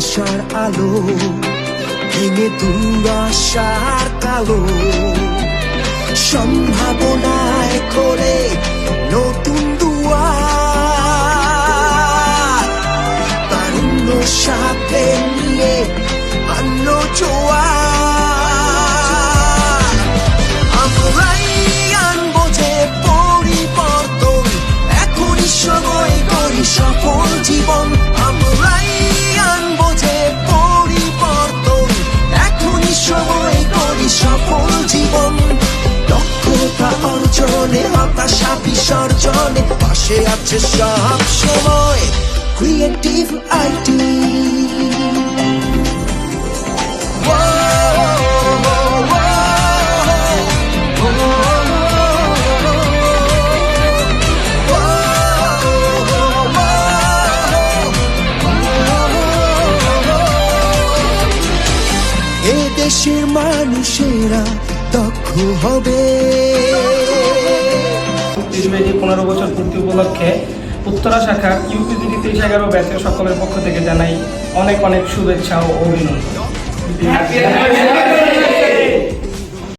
আলো, ভেঙে দুরাশার কালো সম্ভাবনায় খোলে নতুন দুয়ার, তারুণ্য সাথে নিয়ে আনলো জোয়ার। আমরাই আনব যে পরিবর্তন, এখনই সময় করি সফল জীবন জীবন। দক্ষতা অর্জনে হতাশা বিসর্জনে পাশে আছে সব সময় ক্রিয়েটিভ আইটি দেশের মানুষেরা দক্ষ হবে। পনেরো বছর পূর্তি উপলক্ষে উত্তরা শাখা ইউপিজিডি তেইশ এগারো ব্যাচের সকলের পক্ষ থেকে জানাই অনেক অনেক শুভেচ্ছা ও অভিনন্দন।